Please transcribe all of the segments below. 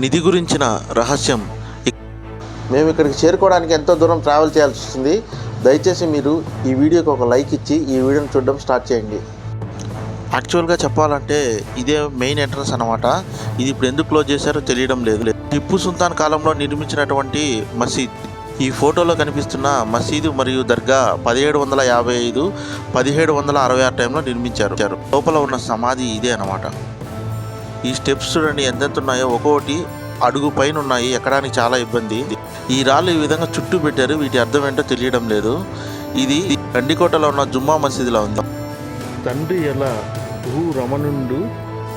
నిధి గురించిన రహస్యం మేము ఇక్కడికి చేరుకోవడానికి ఎంతో దూరం ట్రావెల్ చేయాల్సి వస్తుంది. దయచేసి మీరు ఈ వీడియోకి ఒక లైక్ ఇచ్చి ఈ వీడియోని చూడడం స్టార్ట్ చేయండి. యాక్చువల్గా చెప్పాలంటే ఇదే మెయిన్ ఎంట్రన్స్ అన్నమాట. ఇది ఇప్పుడు ఎందుకు క్లోజ్ చేశారో తెలియడం లేదు. టిప్పు సుల్తాన్ కాలంలో నిర్మించినటువంటి మసీద్. ఈ ఫోటోలో కనిపిస్తున్న మసీదు మరియు దర్గా పదిహేడు వందల యాభై ఐదు పదిహేడు వందల అరవై ఆరు టైంలో నిర్మించారు. లోపల ఉన్న సమాధి ఇదే అన్నమాట. ఈ స్టెప్స్ చూడండి ఎంతెంత ఉన్నాయో ఒక్కొక్కటి అడుగు పైన ఉన్నాయి ఎక్కడానికి చాలా ఇబ్బంది. ఈ రాళ్ళు ఈ విధంగా చుట్టూ పెట్టారు. వీటి అర్థం ఏంటో తెలియడం లేదు. ఇది గండికోటలో ఉన్న జుమ్మా మసీదులా ఉంది. తండ్రి ఎలా భూ రమణుండు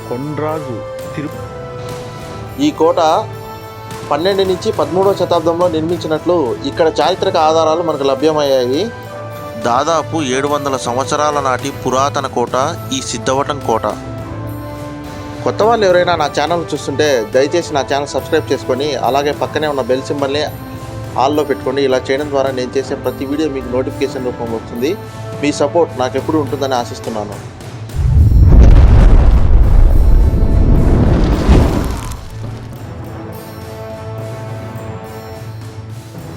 కొండ్రాజు తిరు ఈ కోట పన్నెండు నుంచి పదమూడవ శతాబ్దంలో నిర్మించినట్లు ఇక్కడ చారిత్రక ఆధారాలు మనకు లభ్యమయ్యాయి. దాదాపు ఏడు వందల సంవత్సరాల నాటి పురాతన కోట ఈ సిద్ధవటం కోట. కొత్త వాళ్ళు ఎవరైనా నా ఛానల్ చూస్తుంటే దయచేసి నా ఛానల్ సబ్స్క్రైబ్ చేసుకొని అలాగే పక్కనే ఉన్న బెల్ సింబల్ని ఆల్లో పెట్టుకోండి ఇలా చేయడం ద్వారా నేను చేసే ప్రతి వీడియో మీకు నోటిఫికేషన్ రూపం వస్తుంది. మీ సపోర్ట్ నాకు ఎప్పుడు ఉంటుందని ఆశిస్తున్నాను.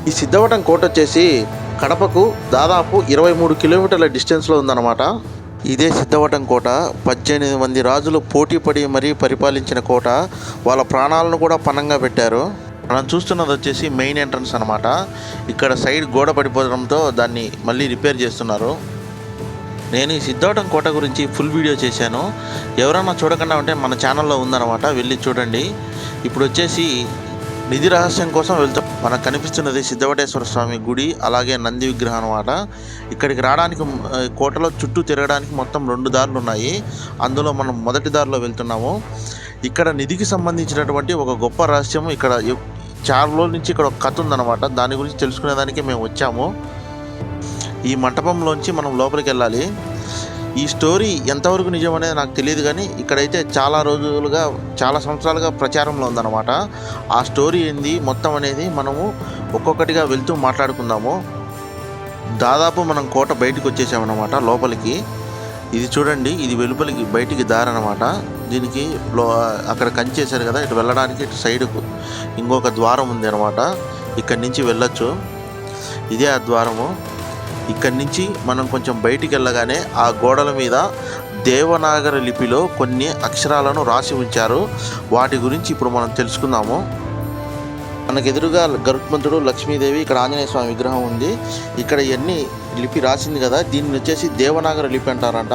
ఈ సిద్ధవటం కోట వచ్చేసి కడపకు దాదాపు ఇరవై మూడు కిలోమీటర్ల డిస్టెన్స్లో ఉందన్నమాట. ఇదే సిద్ధవటం కోట. పద్దెనిమిది మంది రాజులు పోటీపడి మరీ పరిపాలించిన కోట వాళ్ళ ప్రాణాలను కూడా పణంగా పెట్టారు. మనం చూస్తున్నది వచ్చేసి మెయిన్ ఎంట్రన్స్ అనమాట ఇక్కడ సైడ్ గోడ పడిపోవడంతో దాన్ని మళ్ళీ రిపేర్ చేస్తున్నారు. నేను ఈ సిద్ధవటం కోట గురించి ఫుల్ వీడియో చేశాను. ఎవరన్నా చూడకుండా ఉంటే మన ఛానల్లో ఉందన్నమాట. వెళ్ళి చూడండి. ఇప్పుడు వచ్చేసి నిధి రహస్యం కోసం వెళ్తాం. మనకు కనిపిస్తున్నది సిద్ధవటేశ్వర స్వామి గుడి అలాగే నంది విగ్రహం అనమాట ఇక్కడికి రావడానికి కోటలో చుట్టూ తిరగడానికి మొత్తం రెండు దారులు ఉన్నాయి. అందులో మనం మొదటి దారిలో వెళ్తున్నాము. ఇక్కడ నిధికి సంబంధించినటువంటి ఒక గొప్ప రహస్యం ఇక్కడ చాలా రోజుల నుంచి ఇక్కడ ఒక కథ ఉందన్నమాట. దాని గురించి తెలుసుకునేదానికి మేము వచ్చాము. ఈ మంటపంలోంచి మనం లోపలికి వెళ్ళాలి. ఈ స్టోరీ ఎంతవరకు నిజం అనేది నాకు తెలియదు కానీ ఇక్కడైతే చాలా రోజులుగా చాలా సంవత్సరాలుగా ప్రచారంలో ఉందన్నమాట. ఆ స్టోరీ ఏంది మొత్తం అనేది మనము ఒక్కొక్కటిగా వెళ్తూ మాట్లాడుకుందాము. దాదాపు మనం కోట బయటకు వచ్చేసామన్నమాట లోపలికి. ఇది చూడండి ఇది వెలుపలికి బయటికి దారి అనమాట దీనికి లో అక్కడ కంచేశారు కదా ఇటు వెళ్ళడానికి ఇటు సైడ్కు ఇంకొక ద్వారం ఉంది అనమాట ఇక్కడి నుంచి వెళ్ళొచ్చు. ఇదే ఆ ద్వారము. ఇక్కడి నుంచి మనం కొంచెం బయటికి వెళ్ళగానే ఆ గోడల మీద దేవనాగర లిపిలో కొన్ని అక్షరాలను రాసి ఉంచారు. వాటి గురించి ఇప్పుడు మనం తెలుసుకుందాము. మనకు ఎదురుగా గరుత్మంతుడు లక్ష్మీదేవి ఇక్కడ ఆంజనేయ స్వామి విగ్రహం ఉంది. ఇక్కడ ఎన్ని లిపి రాసింది కదా దీన్ని వచ్చేసి దేవనాగర లిపి అంటారంట.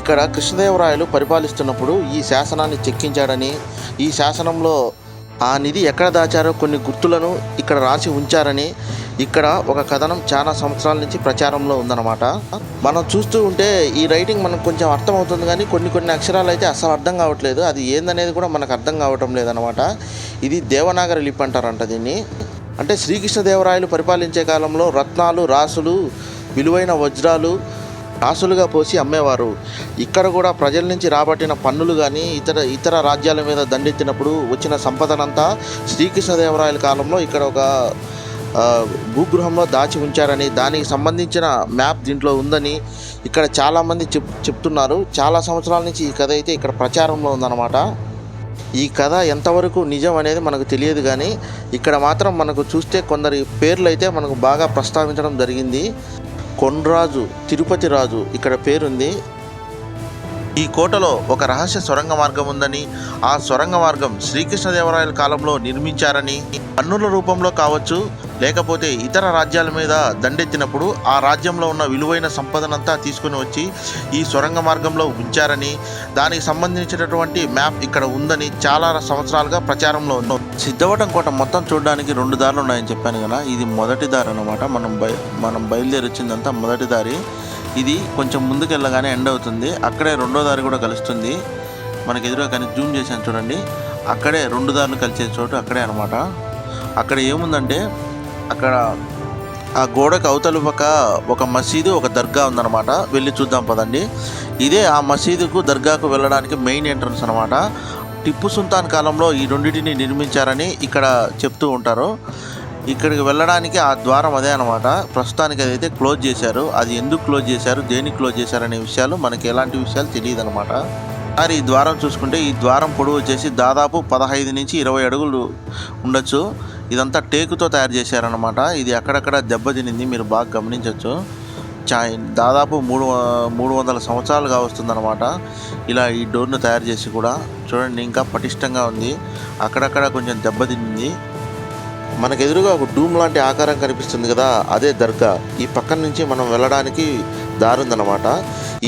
ఇక్కడ కృష్ణదేవరాయలు పరిపాలిస్తున్నప్పుడు ఈ శాసనాన్ని చెక్కించాడని ఈ శాసనంలో ఆ నిధి ఎక్కడ దాచారో కొన్ని గుర్తులను ఇక్కడ రాసి ఉంచారని ఇక్కడ ఒక కథనం చాలా సంవత్సరాల నుంచి ప్రచారంలో ఉందన్నమాట. మనం చూస్తూ ఉంటే ఈ రైటింగ్ మనకు కొంచెం అర్థం అవుతుంది కానీ కొన్ని కొన్ని అక్షరాలు అయితే అసలు అర్థం కావట్లేదు. అది ఏందనేది కూడా మనకు అర్థం కావటం లేదనమాట ఇది దేవనాగరి లిపి అంటారంట దీన్ని. అంటే శ్రీకృష్ణదేవరాయలు పరిపాలించే కాలంలో రత్నాలు రాసులు విలువైన వజ్రాలు రాసులుగా పోసి అమ్మేవారు. ఇక్కడ కూడా ప్రజల నుంచి రాబట్టిన పన్నులు కానీ ఇతర ఇతర రాజ్యాల మీద దండెత్తినప్పుడు వచ్చిన సంపదనంతా శ్రీకృష్ణదేవరాయల కాలంలో ఇక్కడ ఒక భూగృహంలో దాచి ఉంచారని దానికి సంబంధించిన మ్యాప్ దీంట్లో ఉందని ఇక్కడ చాలామంది చెప్ చెప్తున్నారు. చాలా సంవత్సరాల నుంచి ఈ కథ అయితే ఇక్కడ ప్రచారంలో ఉందన్నమాట. ఈ కథ ఎంతవరకు నిజం అనేది మనకు తెలియదు కానీ ఇక్కడ మాత్రం మనకు చూస్తే కొందరి పేర్లు అయితే మనకు బాగా ప్రస్తావించడం జరిగింది. కొండ్రాజు తిరుపతి రాజు ఇక్కడ పేరుంది. ఈ కోటలో ఒక రహస్య సొరంగ మార్గం ఉందని ఆ సొరంగ మార్గం శ్రీకృష్ణదేవరాయల కాలంలో నిర్మించారని పన్నుల రూపంలో కావచ్చు లేకపోతే ఇతర రాజ్యాల మీద దండెత్తినప్పుడు ఆ రాజ్యంలో ఉన్న విలువైన సంపదనంతా తీసుకుని వచ్చి ఈ సొరంగ మార్గంలో ఉంచారని దానికి సంబంధించినటువంటి మ్యాప్ ఇక్కడ ఉందని చాలా సంవత్సరాలుగా ప్రచారంలో ఉంది సిద్ధవటం కోట మొత్తం చూడడానికి రెండు దారులు ఉన్నాయని చెప్పాను కదా. ఇది మొదటి దారి అనమాట మనం బయ మనం బయలుదేరి వచ్చిందంతా మొదటి దారి. ఇది కొంచెం ముందుకు వెళ్ళగానే ఎండ్ అవుతుంది. అక్కడే రెండో దారి కూడా కలుస్తుంది. మనకి ఎదురుగా కానీ జూమ్ చేశాను చూడండి. అక్కడే రెండు దారులు కలిసే చోటు అక్కడే అనమాట అక్కడ ఏముందంటే అక్కడ ఆ గోడకు అవతల పక్క ఒక మసీదు ఒక దర్గా ఉందన్నమాట. వెళ్ళి చూద్దాం పదండి. ఇదే ఆ మసీదుకు దర్గాకు వెళ్ళడానికి మెయిన్ ఎంట్రన్స్ అనమాట టిప్పు సుల్తాన్ కాలంలో ఈ రెండింటిని నిర్మించారని ఇక్కడ చెప్తూ ఉంటారు. ఇక్కడికి వెళ్ళడానికి ఆ ద్వారం అదే అనమాట ప్రస్తుతానికి అదైతే క్లోజ్ చేశారు. అది ఎందుకు క్లోజ్ చేశారు? దేనికి క్లోజ్ చేశారనే విషయాలు మనకి ఎలాంటి విషయాలు తెలియదు అనమాట మరి ఈ ద్వారం చూసుకుంటే ఈ ద్వారం పొడవు వచ్చేసి దాదాపు పదహైదు నుంచి ఇరవై అడుగులు ఉండొచ్చు. ఇదంతా టేకుతో తయారు చేశారనమాట ఇది అక్కడక్కడ దెబ్బతినింది మీరు బాగా గమనించవచ్చు చా దాదాపు మూడు మూడు వందల సంవత్సరాలుగా వస్తుందన్నమాట. ఇలా ఈ డోర్ను తయారు చేసి కూడా చూడండి ఇంకా పటిష్టంగా ఉంది. అక్కడక్కడ కొంచెం దెబ్బతింది మనకు ఎదురుగా ఒక డూమ్ లాంటి ఆకారం కనిపిస్తుంది కదా అదే దర్గా. ఈ పక్కన నుంచి మనం వెళ్ళడానికి దారుందనమాట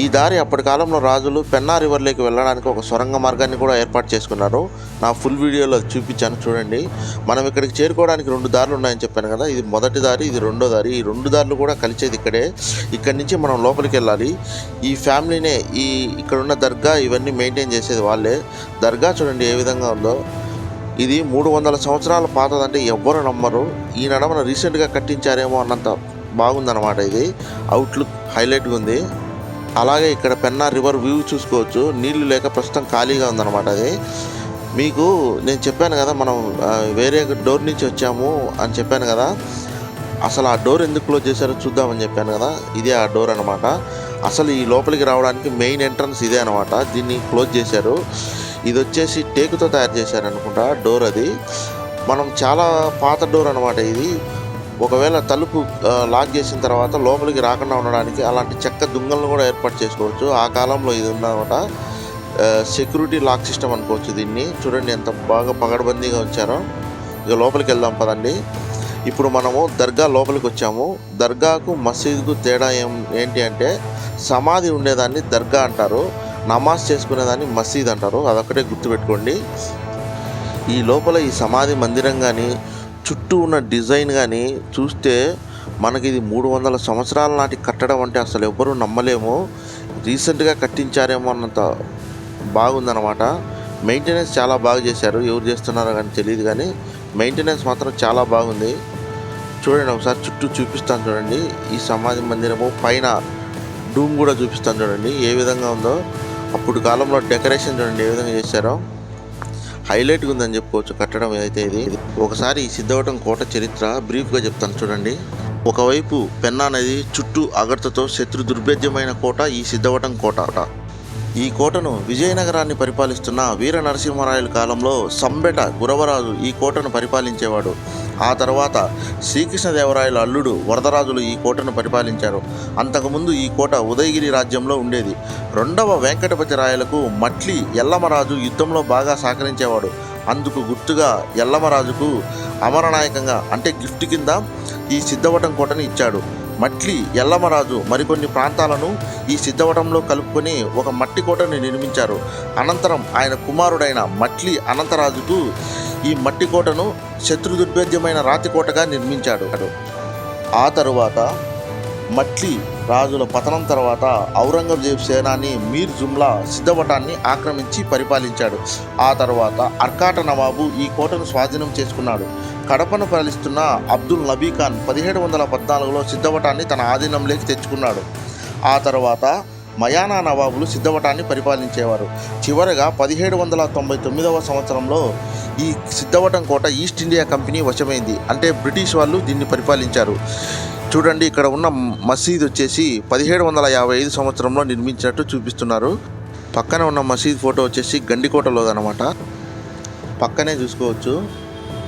ఈ దారి అప్పటి కాలంలో రాజులు పెన్నా రివర్లోకి వెళ్ళడానికి ఒక సొరంగ మార్గాన్ని కూడా ఏర్పాటు చేసుకున్నారు. నా ఫుల్ వీడియోలో చూపించాను చూడండి. మనం ఇక్కడికి చేరుకోవడానికి రెండు దారులు ఉన్నాయని చెప్పాను కదా. ఇది మొదటి దారి ఇది రెండో దారి. ఈ రెండు దారులు కూడా కలిసేది ఇక్కడే. ఇక్కడి నుంచి మనం లోపలికి వెళ్ళాలి. ఈ ఫ్యామిలీనే ఈ ఇక్కడున్న దర్గా ఇవన్నీ మెయింటైన్ చేసేది వాళ్ళే. దర్గా చూడండి ఏ విధంగా ఉందో. ఇది మూడు వందల సంవత్సరాల పాతదంటే ఎవ్వరు నమ్మరు. ఈ నడమన రీసెంట్గా కట్టించారేమో అన్నంత బాగుందన్నమాట ఇది. అవుట్లుక్ హైలైట్గా ఉంది. అలాగే ఇక్కడ పెన్నా రివర్ వ్యూ చూసుకోవచ్చు. నీళ్ళు లేక ప్రస్తుతం ఖాళీగా ఉందన్నమాట అది. మీకు నేను చెప్పాను కదా మనం వేరే డోర్ నుంచి వచ్చాము అని చెప్పాను కదా. అసలు ఆ డోర్ ఎందుకు క్లోజ్ చేశారో చూద్దామని చెప్పాను కదా. ఇదే ఆ డోర్ అనమాట అసలు ఈ లోపలికి రావడానికి మెయిన్ ఎంట్రన్స్ ఇదే అనమాట దీన్ని క్లోజ్ చేశారు. ఇది వచ్చేసి టేకుతో తయారు చేశారు అనుకుంటా డోర్ అది. మనం చాలా పాత డోర్ అనమాట ఇది. ఒకవేళ తలుపు లాక్ చేసిన తర్వాత లోపలికి రాకుండా ఉండడానికి అలాంటి చెక్క దుంగలను కూడా ఏర్పాటు చేసుకోవచ్చు. ఆ కాలంలో ఇది ఉందన్నమాట. సెక్యూరిటీ లాక్ సిస్టమ్ అనుకోవచ్చు దీన్ని. చూడండి ఎంత బాగా పగడబందీగా ఉంచారో. ఇక లోపలికి వెళ్దాం పదండి. ఇప్పుడు మనము దర్గా లోపలికి వచ్చాము. దర్గాకు మసీదుకు తేడా ఏం ఏంటి అంటే సమాధి ఉండేదాన్ని దర్గా అంటారు. నమాజ్ చేసుకునేదాన్ని మసీద్ అంటారు. అదొక్కటే గుర్తుపెట్టుకోండి. ఈ లోపల ఈ సమాధి మందిరం కానీ చుట్టూ ఉన్న డిజైన్ కానీ చూస్తే మనకి ఇది మూడు వందల సంవత్సరాల నాటి కట్టడం అంటే అసలు ఎవ్వరూ నమ్మలేము. రీసెంట్గా కట్టించారేమో అన్నంత బాగుందన్నమాట. మెయింటెనెన్స్ చాలా బాగా చేశారు. ఎవరు చేస్తున్నారో కానీ తెలియదు కానీ మెయింటెనెన్స్ మాత్రం చాలా బాగుంది. చూడండి ఒకసారి చుట్టూ చూపిస్తాను చూడండి. ఈ సమాధి మందిరము పైన డూమ్ కూడా చూపిస్తాను చూడండి. ఏ విధంగా ఉందో. అప్పుడు కాలంలో డెకరేషన్ చూడండి ఏ విధంగా చేశారో. హైలైట్ ఉందని చెప్పుకోవచ్చు కట్టడం ఏదైతే ఇది. ఒకసారి సిద్ధవటం కోట చరిత్ర బ్రీఫ్గా చెప్తాను చూడండి. ఒకవైపు పెన్నా నది చుట్టూ అగర్తతో శత్రు దుర్భేద్యమైన కోట ఈ సిద్ధవటం కోట. ఈ కోటను విజయనగరాన్ని పరిపాలిస్తున్న వీర నరసింహరాయల కాలంలో సంబెట గురవరాజు ఈ కోటను పరిపాలించేవాడు. ఆ తర్వాత శ్రీకృష్ణదేవరాయల అల్లుడు వరదరాజులు ఈ కోటను పరిపాలించారు. అంతకుముందు ఈ కోట ఉదయగిరి రాజ్యంలో ఉండేది. రెండవ వెంకటపతి రాయలకు మట్లి ఎల్లమరాజు యుద్ధంలో బాగా సహకరించేవాడు. అందుకు గుర్తుగా ఎల్లమరాజుకు అమరనాయకంగా అంటే గిఫ్ట్ కింద ఈ సిద్ధవటం కోటని ఇచ్చాడు. మట్లి ఎల్లమరాజు మరికొన్ని ప్రాంతాలను ఈ సిద్ధవటంలో కలుపుకొని ఒక మట్టి కోటని నిర్మించారు. అనంతరం ఆయన కుమారుడైన మట్లి అనంతరాజుకు ఈ మట్టి కోటను శత్రు దుర్భేద్యమైన రాతి కోటగా నిర్మించాడు. ఆ తరువాత మట్లి రాజుల పతనం తర్వాత ఔరంగజేబ్ సేనాని మీర్ జుమ్లా సిద్ధవటాన్ని ఆక్రమించి పరిపాలించాడు. ఆ తర్వాత అర్కాట నవాబు ఈ కోటను స్వాధీనం చేసుకున్నాడు. కడపను పరిలిస్తున్న అబ్దుల్ నబీ ఖాన్ పదిహేడు వందల పద్నాలుగులో సిద్ధవటాన్ని తన ఆధీనంలోకి తెచ్చుకున్నాడు. ఆ తర్వాత మయానా నవాబులు సిద్ధవటాన్ని పరిపాలించేవారు. చివరగా పదిహేడు వందల తొంభై తొమ్మిదవ సంవత్సరంలో ఈ సిద్ధవటం కోట ఈస్ట్ ఇండియా కంపెనీ వశమైంది. అంటే బ్రిటిష్ వాళ్ళు దీన్ని పరిపాలించారు. చూడండి ఇక్కడ ఉన్న మసీద్ వచ్చేసి పదిహేడు వందల యాభై ఐదు సంవత్సరంలో నిర్మించినట్టు చూపిస్తున్నారు. పక్కన ఉన్న మసీద్ ఫోటో వచ్చేసి గండికోటలోదనమాట పక్కనే చూసుకోవచ్చు.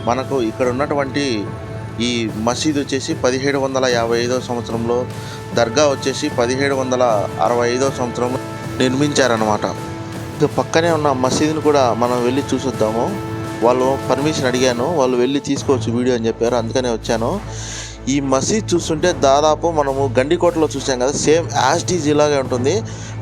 మనకు ఇక్కడ ఉన్నటువంటి ఈ మసీదు వచ్చేసి పదిహేడు వందల యాభై ఐదవ సంవత్సరంలో దర్గా వచ్చేసి పదిహేడు వందల అరవై ఐదో సంవత్సరంలో నిర్మించారనమాట ఇక పక్కనే ఉన్న మసీదుని కూడా మనం వెళ్ళి చూసొద్దాము. వాళ్ళు పర్మిషన్ అడిగాను వాళ్ళు వెళ్ళి తీసుకోవచ్చు వీడియో అని చెప్పారు అందుకనే వచ్చాను. ఈ మసీద్ చూస్తుంటే దాదాపు మనము గండికోటలో చూసాం కదా సేమ్ యాస్టీజ్ ఇలాగే ఉంటుంది.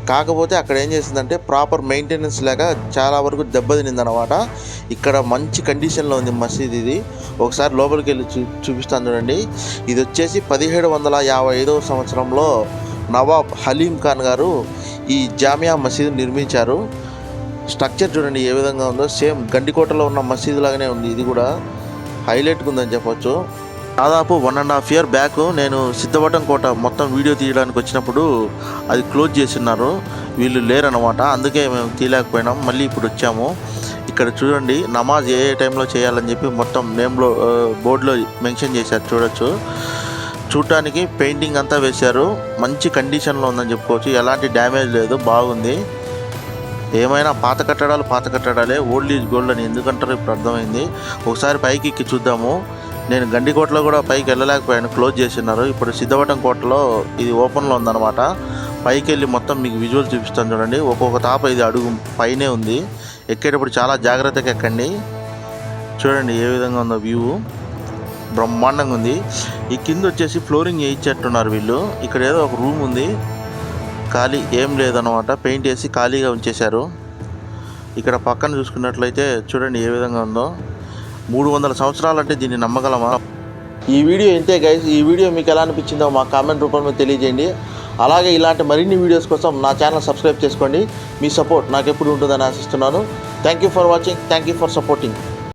కాకపోతే అక్కడ ఏం చేసిందంటే ప్రాపర్ మెయింటెనెన్స్ లేక చాలా వరకు దెబ్బతినిందనమాట ఇక్కడ మంచి కండిషన్లో ఉంది మసీద్ ఇది. ఒకసారి లోపలికి వెళ్ళి చూ చూపిస్తాను చూడండి. ఇది వచ్చేసి పదిహేడు వందల యాభై ఐదవ సంవత్సరంలో నవాబ్ హలీం ఖాన్ గారు ఈ జామియా మసీదు నిర్మించారు. స్ట్రక్చర్ చూడండి ఏ విధంగా ఉందో. సేమ్ గండికోటలో ఉన్న మసీదు లాగానే ఉంది. ఇది కూడా హైలైట్గా ఉందని చెప్పొచ్చు. దాదాపు one and half year back నేను సిద్ధవటం కోట మొత్తం వీడియో తీయడానికి వచ్చినప్పుడు అది క్లోజ్ చేస్తున్నారు. వీళ్ళు లేరనమాట అందుకే మేము తీయలేకపోయినాం. మళ్ళీ ఇప్పుడు వచ్చాము. ఇక్కడ చూడండి నమాజ్ ఏ ఏ టైంలో చేయాలని చెప్పి మొత్తం నేమ్లో బోర్డులో మెన్షన్ చేశారు. చూడొచ్చు. చూడటానికి పెయింటింగ్ అంతా వేశారు. మంచి కండిషన్లో ఉందని చెప్పుకోవచ్చు. ఎలాంటి డ్యామేజ్ లేదు. బాగుంది. ఏమైనా పాత కట్టడాలు పాత కట్టడాలే. ఓల్డ్ ఈజ్ గోల్డ్ అని ఎందుకంటారో ఇప్పుడు అర్థమైంది. ఒకసారి పైకి ఎక్కి చూద్దాము. నేను గండికోటలో కూడా పైకి వెళ్ళలేకపోయాను. క్లోజ్ చేసినారు. ఇప్పుడు సిద్ధవటం కోటలో ఇది ఓపెన్లో ఉందన్నమాట. పైకి వెళ్ళి మొత్తం మీకు విజువల్ చూపిస్తాను చూడండి. ఒక్కొక్క తాప ఇది అడుగు పైనే ఉంది. ఎక్కేటప్పుడు చాలా జాగ్రత్తగా ఎక్కండి. చూడండి ఏ విధంగా ఉందో వ్యూ. బ్రహ్మాండంగా ఉంది. ఈ కింద వచ్చేసి ఫ్లోరింగ్ వేయించేట్టున్నారు వీళ్ళు. ఇక్కడ ఏదో ఒక రూమ్ ఉంది. ఖాళీ ఏం లేదన్నమాట. పెయింట్ వేసి ఖాళీగా ఉంచేశారు. ఇక్కడ పక్కన చూసుకున్నట్లయితే చూడండి ఏ విధంగా ఉందో. మూడు వందల సంవత్సరాలంటే దీన్ని నమ్మగలమా? ఈ వీడియో ఇంతే గైస్ ఈ వీడియో మీకు ఎలా అనిపించిందో మా కామెంట్ రూపంలో తెలియజేయండి. అలాగే ఇలాంటి మరిన్ని వీడియోస్ కోసం నా ఛానల్ సబ్స్క్రైబ్ చేసుకోండి. మీ సపోర్ట్ నాకు ఎప్పుడు ఉంటుందని ఆశిస్తున్నాను. Thank you for watching thank you for supporting